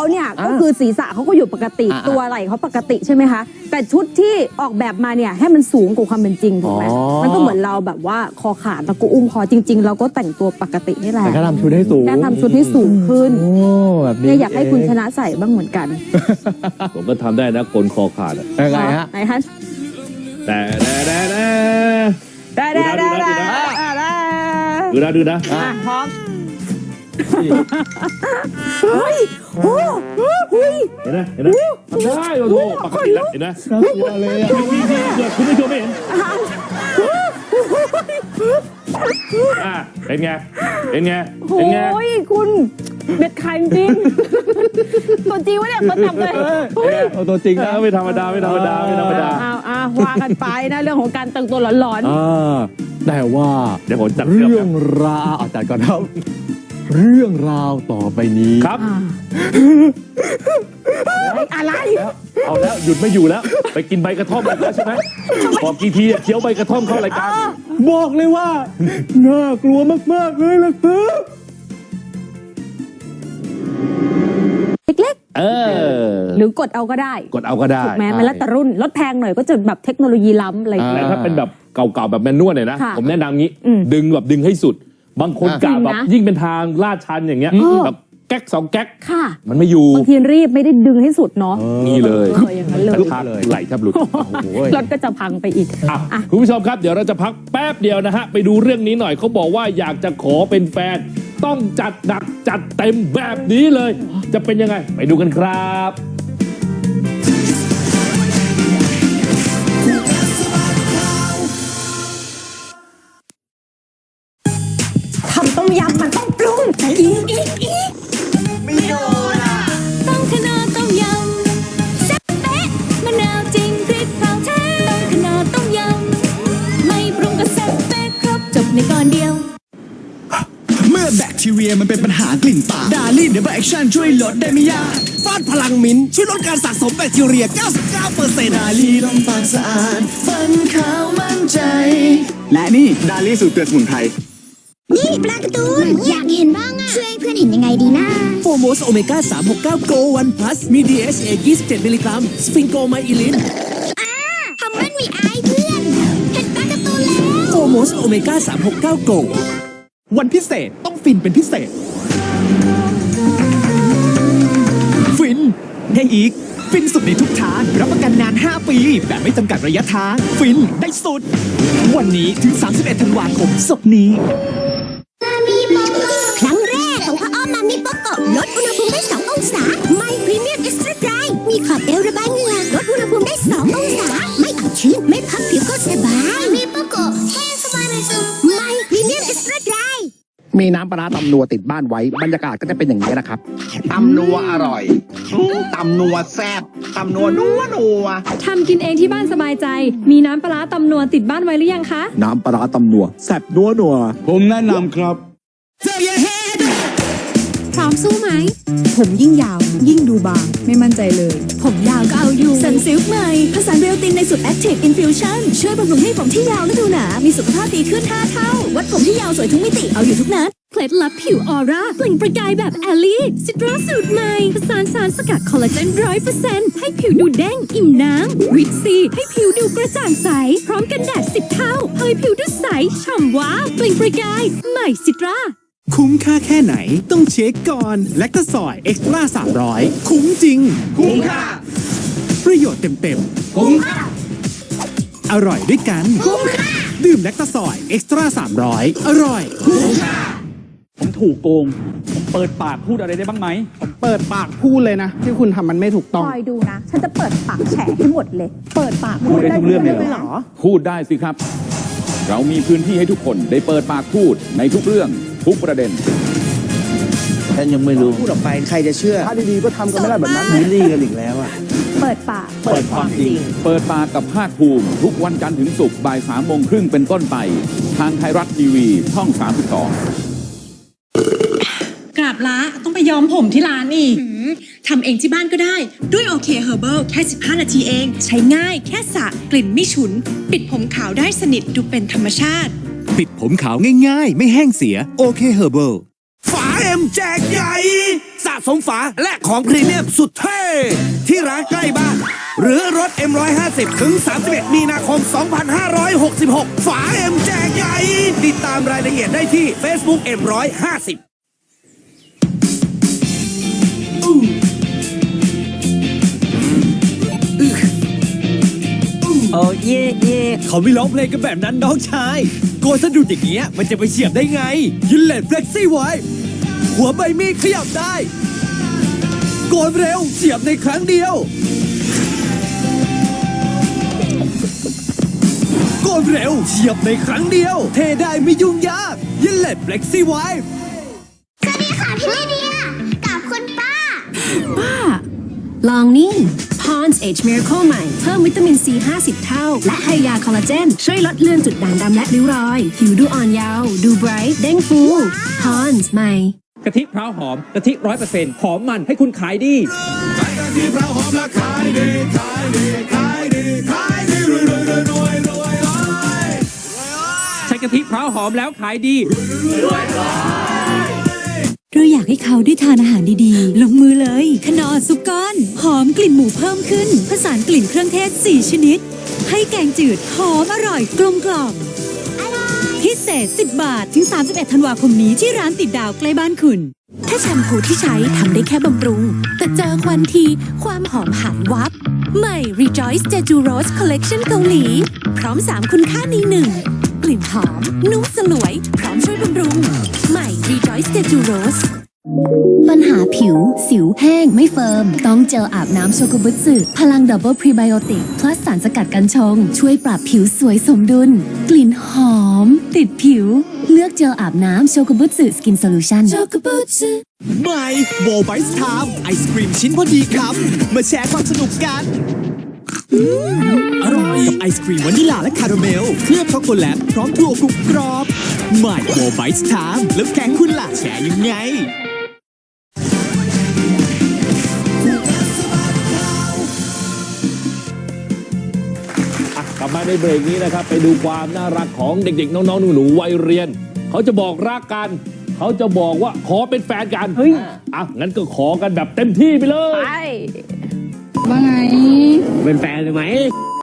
เขาเนี่ยก็คือศีรษะเขาก็อยู่ปกติอ่าตัวไหล่เขาปกติใช่ไหมคะ แต่ชุดที่ออกแบบมาเนี่ยให้มันสูงกว่าความเป็นจริงถูกไหมอ๋อมันก็เหมือนเราแบบว่าคอขาดแล้วก็อุ้มคอจริง ๆ เราก็แต่งตัวปกตินี่แหละแต่ก็ทำชุดให้สูงแค่ทำชุดให้สูงขึ้นโอ้แบบนี้เนี่ยอยากให้คุณชเนะใส่บ้างเหมือนกัน ผมก็ทำได้นะโกนคอขาดอะองยังไงฮะไหนฮะแต่แต่แต่แต่ได้ได้ได้ได้ได้ดูนะดูนะอะพร้อม เฮ้ยโอ้เฮ้ยเห็นไหมเห็นไหมทำได้โอ้โหปกติแล้วเห็นไหมน่ากลัวเลยอะพี่พี่เกิดคุณผู้ชมไม่เห็นอะเป็นไงเป็นไงโอเป็นไง้ยคุณเบ็ดไข่จริงตัวจริงวะเนี่ยมาจับเลยเอาตัวจริงนะไม่ธรรมดาไม่ธรรมดาไม่ธรรมดาอ้าวอ้าว่ากันไปนะเรื่องของการแต่งตัวหลอนอ่าแต่ว่าเดี๋ยวผมจัดเรื่องราวอาจารย์ก่อนครับ เรื่องราวต่อไปนี้ครับๆอ่าอะไร เอาแล้วหยุดไม่อยู่แล้ว ไปกินใบกระท่อมมาแล้วใช่ไหมบอกกี่ทีอะเคี้ยวใบกระท่อมเข้ารายการบอกเลยว่า น่ากลัวมาก ๆ เลยล่ะครับ เล็กเออ ๆ หรือกดเอาก็ได้กดเอาก็ได้ถูกไหมมันแล้วแต่รุ่นรถแพงหน่อยก็จะแบบเทคโนโลยีล้ำอะไรอย่างเงี้ย แต่ถ้าเป็นแบบเก่าๆแบบแมนนวลเนี่ยนะ ค่ะผมแนะนำงี้ อืม ดึงแบบดึงให้สุด บางคนอะกะแบบจริงนะยิ่งเป็นทางลาดชันอย่างเงี้ยเออแบบแก๊กสองแก๊กค่ะ มันไม่อยู่บางทีรีบไม่ได้ดึงให้สุดเนาะนี่เลยเอออย่างนั้นเลยกระทากไหลแทบหลุดโอ้โหรถก็จะพังไปอีกอะอะคุณผู้ชมครับเดี๋ยวเราจะพักแป๊บเดียวนะฮะ ไปดูเรื่องนี้หน่อยเขาบอกว่าอยากจะขอเป็นแฟน ต้องจัดหนักจัดเต็มแบบนี้เลย จะเป็นยังไง ไปดูกันครับ ยำมันต้องปรุงแต่อีกอีกอีกไม่โดนอะต้องขนาต้มยำแซ่บเป๊ะมะนาวจริงพริกเผาแท้ต้องขนาต้มยำไม่ปรุงก็แซ่บเป๊ะครบจบในก่อนเดียวเมื่อแบคทีเรียมันเป็นปัญหากลิ่นปากดาลี่เดบแอคชั่นช่วยลดได้ไม่ยากฟาดพลังมิ้นช่วยลดการสะสมแบคทีเรีย 99%ดาลี่ลมปากสะอาดฟันขาวมั่นใจ และนี่ดาลี่สูตรเกลือสมุนไพร นี่ปลาการ์ตูนอยากเห็นบ้างอะช่วยให้เพื่อนเห็นยังไงดีนะโฟโมสโอเมก้า369 Go 1 Plus มี DHA 27มิลลิกรัมสฟิงโกไมอิลินทำมันมีอายเพื่อน เห็นปลาการ์ตูนแล้วโฟโมสโอเมก้า369 Go วันพิเศษต้องฟินเป็นพิเศษ ฟินให้อีก ฟินสุดในทุกทางรับประกันนาน 5 ปี แบบไม่จำกัดระยะทาง ฟินได้สุด วันนี้ถึง 31 ธันวาคมศกนี้ มีน้ำปลาร้าตำนัวติดบ้านไว้ บรรยากาศก็จะเป็นอย่างนี้นะครับ ตำนัวอร่อยอืมตำนัวแซ่บตำนัวนัวนัวทำกินเองที่บ้านสบายใจ มีน้ำปลาร้าตำนัวติดบ้านไว้หรือยังคะ น้ำปลาร้าตำนัวแซ่บนัวนัวผมแนะนำครับ พร้อมสู้ไหม ผมยิ่งยาว ยิ่งดูบาง ไม่มั่นใจเลย ผมยาวก็เอาอยู่สันซิลค์ ใหม่ผสานเบลตินในสูตร Active Infusion ช่วยบำรุงให้ผมที่ยาวและดูหนา มีสุขภาพดีขึ้น 5 เท่า วัดผมที่ยาวสวยทุกมิติ เอาอยู่ทุกนัด เคล็ดลับผิวออร่าเปล่งประกายแบบแอลลี่ซิตราสูตรใหม่ผสานสารสกัดคอลลาเจนร้อยเปอร์เซ็นต์ให้ผิวดูเด้งอิ่มน้ำวิตซีให้ผิวดูกระจ่างใส พร้อมกันแดด10เท่าเผยผิวดูใสฉ่ำว้าวเปล่งประกาย ใหม่ซิตราคุ้มค่าแค่ไหนต้องเช็คก่อน และก็สอยเอ็กซ์ตร้า300 คุ้มจริง คุ้มค่า ประโยชน์เต็มๆคุ้มค่าอร่อยด้วยกันคุ้มค่าดื่มแลคตาซอยเอ็กซ์ตร้า300 อร่อยผมถูกโกง ผมเปิดปากพูดอะไรได้บ้างไหมเปิดปากพูดเลยนะ ที่คุณทำมันไม่ถูกต้อง คอยดูนะ ฉันจะเปิดปากแฉให้หมดเลย เปิดปากพูดได้ทุกเรื่องเลยเหรอ พูดได้สิครับ เรามีพื้นที่ให้ทุกคนได้เปิดปากพูดในทุกเรื่องทุกประเด็นฉันยังไม่รู้พูดออกไปใครจะเชื่อถ้าดีๆก็ทำกันไม่ได้แบบนั้นบูลลี่กันอีกแล้วอะ เปิดปากเปิดความจริง เปิดปากกับภาคภูมิ ทุกวันจันทร์ถึงศุกร์บ่ายสามโมงครึ่งเป็นต้นไป ทางไทยรัฐทีวีช่อง 32 กราบละต้องไปย้อมผมที่ร้านอีกทำเองที่บ้านก็ได้ ด้วยโอเคเฮอร์เบิลแค่ 15 นาทีเอง ใช้ง่ายแค่สระกลิ่นไม่ฉุน ปิดผมขาวได้สนิทดูเป็นธรรมชาติ ปิดผมขาวง่าย ๆ ไม่แห้งเสียโอเคเฮอร์เบิลฝาเอ็มแจกใหญ่ สมฝาและของพรีเมียมสุดเท่ที่ร้านใกล้บ้าน หรือรถ M150 ถึง 31 มีนาคม 2566 ฝา M แจกใหญ่ ติดตามรายละเอียดได้ที่ Facebook M150 โอ้เย่เย่เขาไม่ร้องเพลงกันแบบนั้นน้องชาย โกนสะดุดอย่างเงี้ยมันจะไปเฉียบได้ไง ยินเลดเฟล็กซี่ไว้ หัวใบมีดขยับได้ โกนเร็วเฉียบในครั้งเดียว โกนเร็วเฉียบในครั้งเดียว เทได้ไม่ยุ่งยากยินเลดเฟล็กซี่ไว้สวัสดีค่ะพี่เดียกับคุณป้า ป้า ลองนี่ Pond's Age Miracle ใหม่ เพิ่มวิตามินซี50 เท่า และไฮยาคอลลาเจน ช่วยลดเลือนจุดด่างดำและริ้วรอย ผิวดูอ่อนเยาว์ดูไบรท์เด้งฟู Pond's ใหม่ กะทิพร้าวหอมกะทิร้อยเปอร์เซ็นต์หอมมันให้คุณขายดีใช้กะทิพร้าวหอมแล้วขายดีเราอยากให้เขาได้ทานอาหารดีๆ ลงมือเลยขนอซุปก้อน หอมกลิ่นหมูเพิ่มขึ้น ผสานกลิ่นเครื่องเทศ 4 ชนิด ให้แกงจืดหอมอร่อยกลมกล่อม พิเศษ 10 บาท ถึง 31 ธันวาคมนี้ที่ร้านติดดาวใกล้บ้านคุณ ถ้าแชมพูที่ใช้ทำได้แค่บำรุง แต่เจอควันทีความหอมหันวับ ใหม่ Rejoice Jeju Rose Collection เกาหลี พร้อม 3 คุณค่าในหนึ่งกลิ่นหอม นุ่มสลวย พร้อมช่วยบำรุง ใหม่ Rejoice Jeju Rose ปัญหาผิว สิวแห้งไม่เฟิร์ม ต้องเจลอาบน้ำโชกุบุสึพลังดับเบิลพรีไบโอติก plus สารสกัดกันชง ช่วยปรับผิวสวยสมดุล กลิ่นหอม ติดผิว เลือกเจลอาบน้ำโชกุบุสึสกินโซลูชั่นโชกุบุสึใหม่โบไบส์ไทม์ไอศครีมชิ้นพอดีคำมาแชร์ความสนุกกันอร่อยกับไอศครีมวานิลาและคาราเมล เคลือบช็อกโกแลตพร้อมถั่วกรุบกรอบใหม่โบไบส์ไทม์แล้วแก๊งคุณล่ะแชร์ยังไง บมาในเบรกนี้นะครับ ไปดูความน่ารักของเด็กๆ น้องๆหนูๆวัยเรียน เขาจะบอกรักกัน เขาจะบอกว่าขอเป็นแฟนกันเฮ้ยอะงั้นก็ขอกันแบบเต็มที่ไปเลย ไปเป็นแฟนเลยไหม